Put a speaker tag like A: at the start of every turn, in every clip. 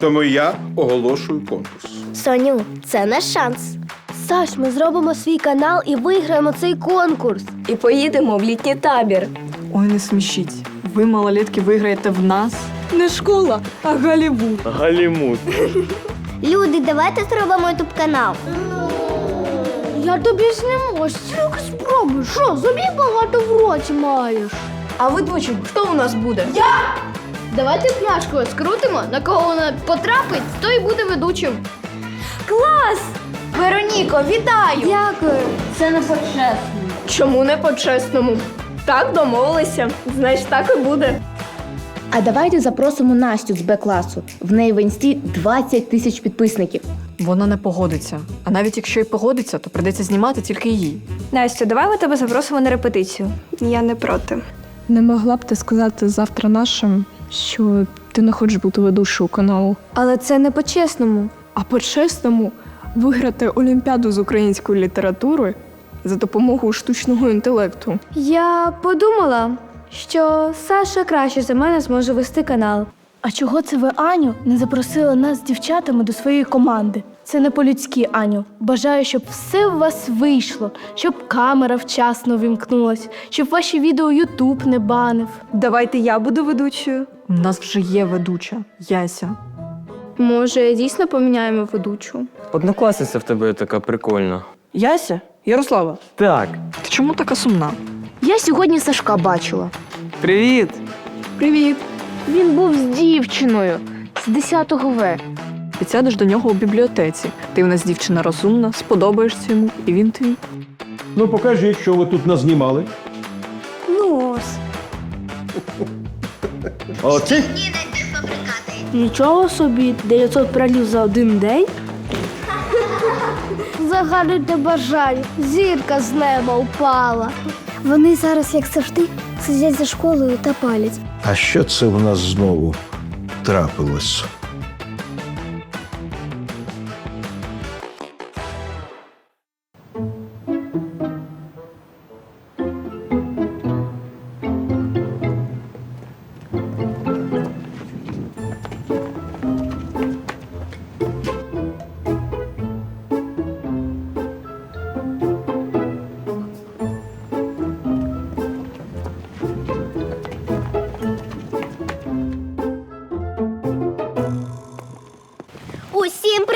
A: Тому я оголошую конкурс.
B: Соню, це наш шанс. Саш, ми зробимо свій канал і виграємо цей конкурс.
C: І поїдемо в літній табір.
D: Ой, не смішіть. Ви, малолетки, виграєте в нас. Не школа, а Голлівуд.
E: Галімут.
B: Люди, давайте зробимо ютуб канал. Я тобі зніму, стільки спробуй. Що, зубі багато в роті маєш.
C: А ведучим хто у нас буде?
B: Давайте пляшкою скрутимо, на кого вона потрапить, той і буде ведучим.
C: Клас! Вероніко, вітаю!
B: Дякую. Це не почесно.
C: Чому не по-чесному? Так домовилися. Значить, так і буде.
F: А давайте запросимо Настю з Б-класу. В неї в інсті 20 тисяч підписників.
D: Вона не погодиться. А навіть якщо й погодиться, то прийдеться знімати тільки її.
C: Настю, давай ми тебе запросимо на репетицію. Я не проти.
G: Не могла б ти сказати завтра нашим, що ти не хочеш бути ведучою каналу,
C: Але це не по-чесному.
G: а по-чесному виграти олімпіаду з української літератури за допомогою штучного інтелекту.
B: Я подумала, що Саша краще за мене зможе вести канал.
H: А чого це ви, Аню, не запросили нас з дівчатами до своєї команди? Це не по-людськи, Аню. Бажаю, щоб все у вас вийшло, щоб камера вчасно вімкнулась, щоб ваші відео Ютуб не банив.
C: Давайте я буду ведучою.
D: У нас вже є ведуча Яся.
C: Може, дійсно поміняємо ведучу?
E: Однокласниця в тебе така прикольна.
I: Яся? Ярослава?
E: Так.
D: Ти чому така сумна?
F: Я сьогодні Сашка бачила.
I: Привіт!
C: Привіт.
F: Він був з дівчиною з 10 го В.
D: Підсядеш до нього у бібліотеці. Ти в нас дівчина розумна, сподобаєшся йому, і він твій.
A: Ну, покажіть, що ви тут назнімали.
C: Ну ось.
A: Оці?
H: Нічого собі, 900 пралів за один день.
B: Загадуйте бажання, зірка з неба впала. Вони зараз, як завжди, сидять за школою та палять.
J: А що це в нас знову трапилось?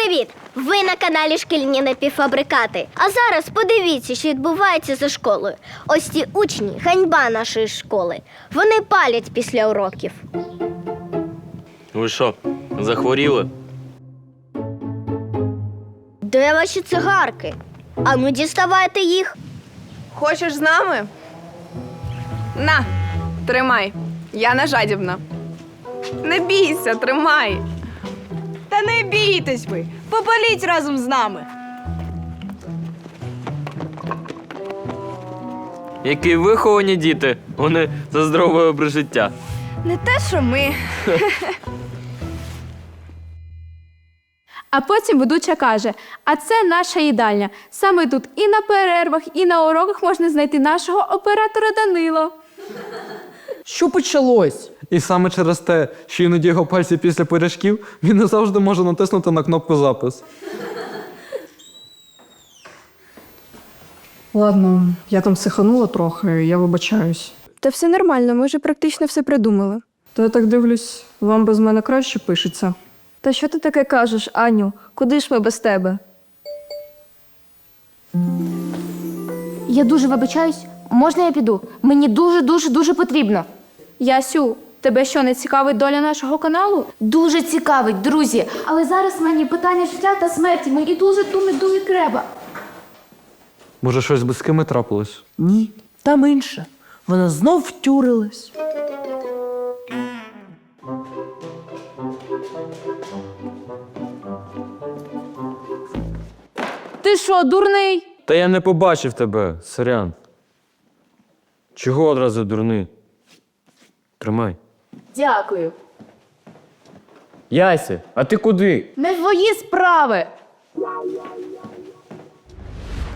B: Привіт! Ви на каналі Шкільні напівфабрикати. А зараз подивіться, що відбувається за школою. Ось ці учні, ганьба нашої школи. Вони палять після уроків.
E: Ви що, захворіли?
B: Де ваші цигарки? А ну діставайте їх.
C: Хочеш з нами? На, тримай. Я не жадібна. Не бійся, тримай.
I: Та не бійтесь ви! Попаліть разом з нами!
E: Які виховані діти. Вони за здорове образ життя.
C: Не те, що ми.
K: А потім ведуча каже: а це наша їдальня. Саме тут і на перервах, і на уроках можна знайти нашого оператора Данило.
I: Що почалось?
L: І саме через те, що іноді його пальці після пиріжків, він не завжди може натиснути на кнопку запис.
D: Ладно, я там психанула трохи, я вибачаюсь.
C: Та все нормально, ми вже практично все придумали.
D: Та я так дивлюсь, вам без мене краще пишеться.
C: Та що ти таке кажеш, Аню? Куди ж ми без тебе?
F: Я дуже вибачаюсь. Можна я піду? Мені дуже, дуже, дуже потрібно.
K: Ясю, тебе що не цікавить доля нашого каналу?
F: Дуже цікавить, друзі.
H: Але зараз мені питання життя та смерті. Мені дуже думати дуже треба.
L: Може, щось з кими трапилось?
I: Ні, там інше. Вона знов втюрилась.
K: Ти що, дурний?
E: Та я не побачив тебе, сорян. Чого одразу дурний? Тримай.
F: Дякую.
E: Яся, а ти куди?
F: Не твої справи.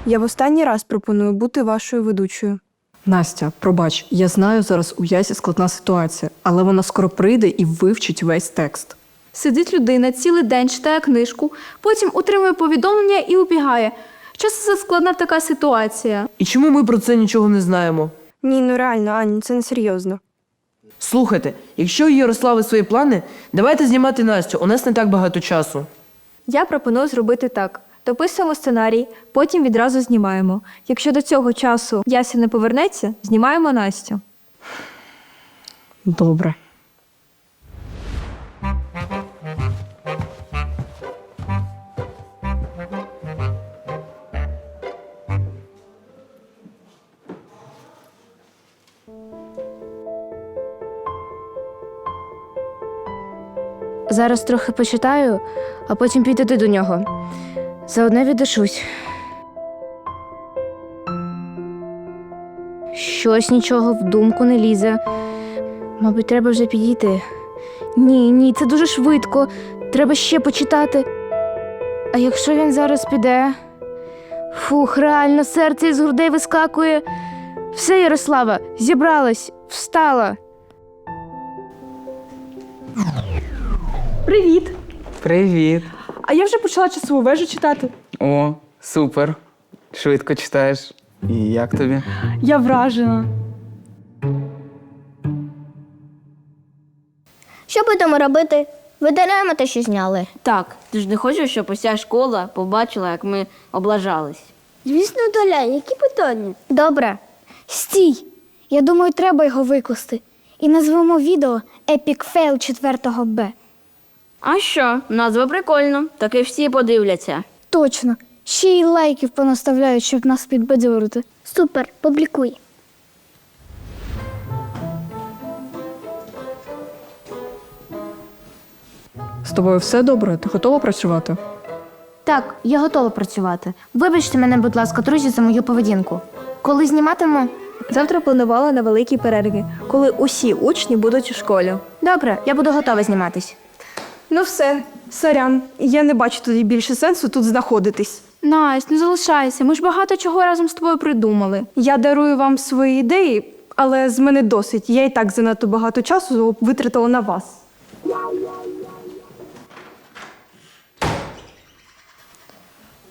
C: Я в останній раз пропоную бути вашою ведучою.
D: Настя, пробач, я знаю зараз у Ясі складна ситуація, але вона скоро прийде і вивчить весь текст.
K: Сидить людина, цілий день читає книжку, потім утримує повідомлення і убігає. Що це за складна така ситуація?
I: І чому ми про це нічого не знаємо?
C: Ні, ну реально, Аню, це не серйозно.
I: Слухайте, якщо у Ярослави свої плани, давайте знімати Настю. У нас не так багато часу.
C: Я пропоную зробити так: дописуємо сценарій, потім відразу знімаємо. Якщо до цього часу Яся не повернеться, знімаємо Настю.
I: Добре.
F: Зараз трохи почитаю, а потім піду до нього. Заодно віддишусь. Щось нічого в думку не лізе. Мабуть, треба вже підійти. Ні, ні, це дуже швидко. Треба ще почитати. А якщо він зараз піде? Фух, реально, серце із грудей вискакує. Все, Ярослава, зібралась, встала.
D: Привіт!
L: Привіт.
D: А я вже почала часову вежу читати.
L: О, супер. Швидко читаєш. І як тобі?
D: Я вражена.
B: Що будемо робити? Видаляємо те, що зняли.
F: Так, ти ж не хочеш, щоб уся школа побачила, як ми облажались.
B: Звісно, доля, які питання?
H: Добре. Стій. Я думаю, треба його викласти. І назвемо відео Epic Fail 4 Б.
F: А що? Назва прикольна, так і всі подивляться.
H: Точно. Ще й лайків понаставляють, щоб нас підбадьорити.
B: Супер, публікуй.
G: З тобою все добре? Ти готова працювати?
F: Так, я готова працювати. Вибачте мене, будь ласка, друзі, за мою поведінку. Коли зніматиму?
C: Завтра планувала на великій перерві, коли усі учні будуть у школі.
F: Добре, я буду готова зніматись.
C: Ну все, сорян, я не бачу тоді більше сенсу тут знаходитись.
K: Настя, ну залишайся. Ми ж багато чого разом з тобою придумали.
C: Я дарую вам свої ідеї, але з мене досить. Я і так занадто багато часу витратила на вас.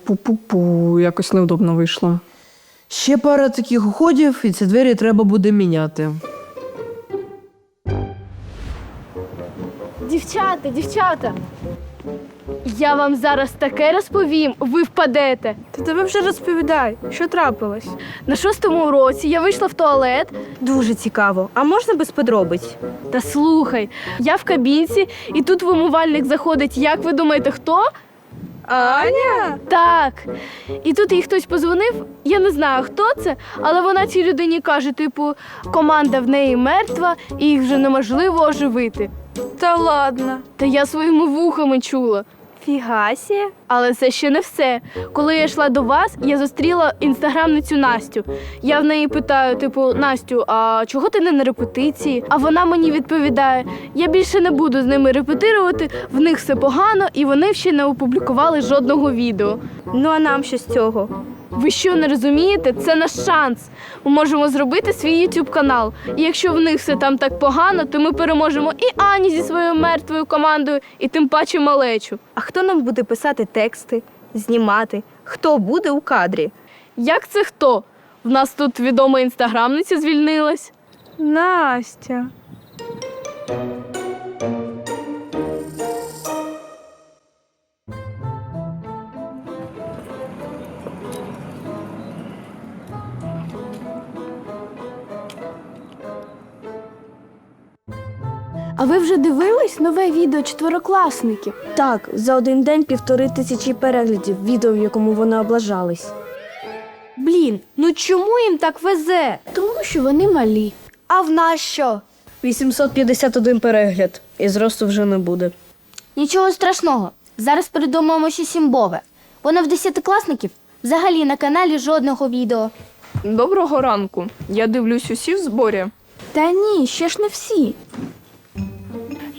G: Пу-пу-пу, якось неудобно вийшло.
I: Ще пара таких уходів, і ці двері треба буде міняти.
H: Дівчата, дівчата. Я вам зараз таке розповім, ви впадете.
C: Ти тебе вже розповідай, що трапилось?
H: На шостому уроці я вийшла в туалет.
C: Дуже цікаво. А можна без подробиць?
H: Та слухай, я в кабінці, і тут вимивальник заходить. Як ви думаєте, хто?
C: Аня?
H: Так. І тут їй хтось позвонив, я не знаю, хто це, але вона цій людині каже: типу, команда в неї мертва, і їх вже неможливо оживити.
C: Та ладно.
H: Та я своїми вухами чула.
C: Фігасі.
H: Але це ще не все. Коли я йшла до вас, я зустріла інстаграмницю Настю. Я в неї питаю: типу, Настю, а чого ти не на репетиції? А вона мені відповідає: я більше не буду з ними репетирувати, в них все погано, і вони ще не опублікували жодного відео.
C: Ну а нам що з цього?
H: Ви що не розумієте? Це наш шанс. Ми можемо зробити свій YouTube канал. І якщо в них все там так погано, то ми переможемо і Ані зі своєю мертвою командою, і тим паче малечу.
C: А хто нам буде писати тексти, знімати? Хто буде у кадрі?
H: Як це хто? В нас тут відома інстаграмниця звільнилась.
C: Настя.
H: Ви вже дивились нове відео четверокласників?
C: Так, за один день півтори тисячі переглядів відео, в якому вони облажались.
H: Блін, ну чому їм так везе? Тому що вони малі.
C: А в нас що? 851 перегляд. І зросту вже не буде.
F: Нічого страшного. Зараз придумаємо щось імбове. Воно в десятикласників взагалі на каналі жодного відео.
G: Доброго ранку. Я дивлюсь усі в зборі.
H: Та ні, ще ж не всі.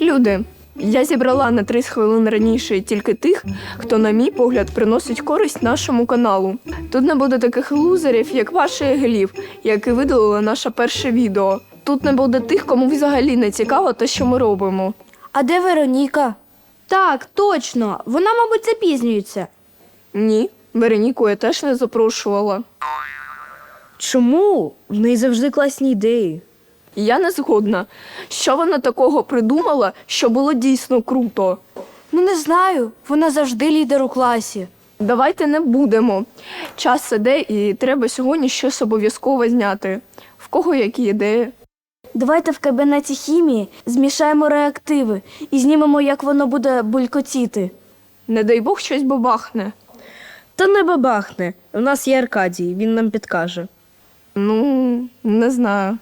G: Люди, я зібрала на 30 хвилин раніше тільки тих, хто, на мій погляд, приносить користь нашому каналу. Тут не буде таких лузерів, як ваші Егелів, які видалили наше перше відео. Тут не буде тих, кому взагалі не цікаво те, що ми робимо.
C: А де Вероніка?
M: Так, точно. Вона, мабуть, запізнюється.
G: Ні, Вероніку я теж не запрошувала.
M: Чому? В неї завжди класні ідеї.
G: Я не згодна. Що вона такого придумала, що було дійсно круто?
M: Ну не знаю. Вона завжди лідер у класі.
G: Давайте не будемо. Час іде і треба сьогодні щось обов'язково зняти. В кого які ідеї?
M: Давайте в кабінеті хімії змішаємо реактиви і знімемо, як воно буде булькотіти.
G: Не дай Бог щось бабахне.
M: Та не бабахне. У нас є Аркадій, він нам підкаже.
G: Ну, не знаю.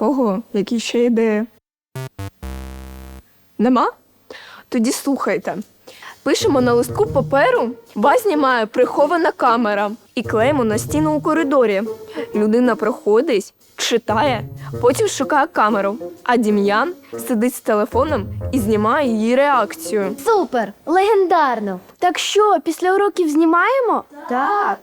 G: Кого які ще ідеї? Нема? Тоді слухайте. Пишемо на листку паперу, вас знімає прихована камера і клеїмо на стіну у коридорі. Людина проходить, читає, потім шукає камеру, а Дім'ян сидить з телефоном і знімає її реакцію.
H: Супер! Легендарно!
M: Так що, після уроків знімаємо?
H: Так.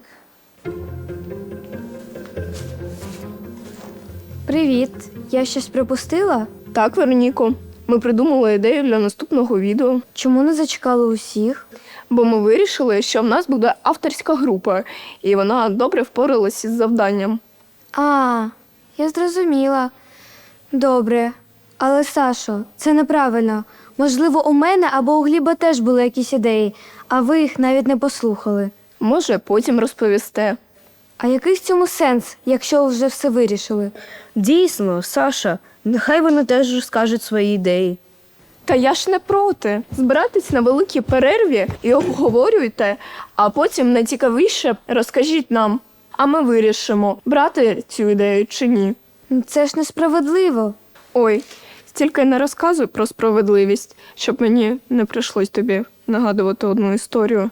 F: Привіт. Я щось пропустила?
G: Так, Вероніко, ми придумали ідею для наступного відео.
F: Чому не зачекали усіх?
G: Бо ми вирішили, що в нас буде авторська група, і вона добре впоралася із завданням.
F: А, я зрозуміла. Добре. Але, Сашо, це неправильно. Можливо, у мене або у Гліба теж були якісь ідеї, а ви їх навіть не послухали.
G: Може, потім розповісте.
F: А який в цьому сенс, якщо ви вже все вирішили?
M: Дійсно, Саша, нехай вони теж скажуть свої ідеї.
G: Та я ж не проти. Збиратись на великій перерві і обговорюйте, а потім найцікавіше розкажіть нам. А ми вирішимо, брати цю ідею чи ні.
F: Це ж несправедливо.
G: Ой, стільки не розказуй про справедливість, щоб мені не прийшлось тобі нагадувати одну історію.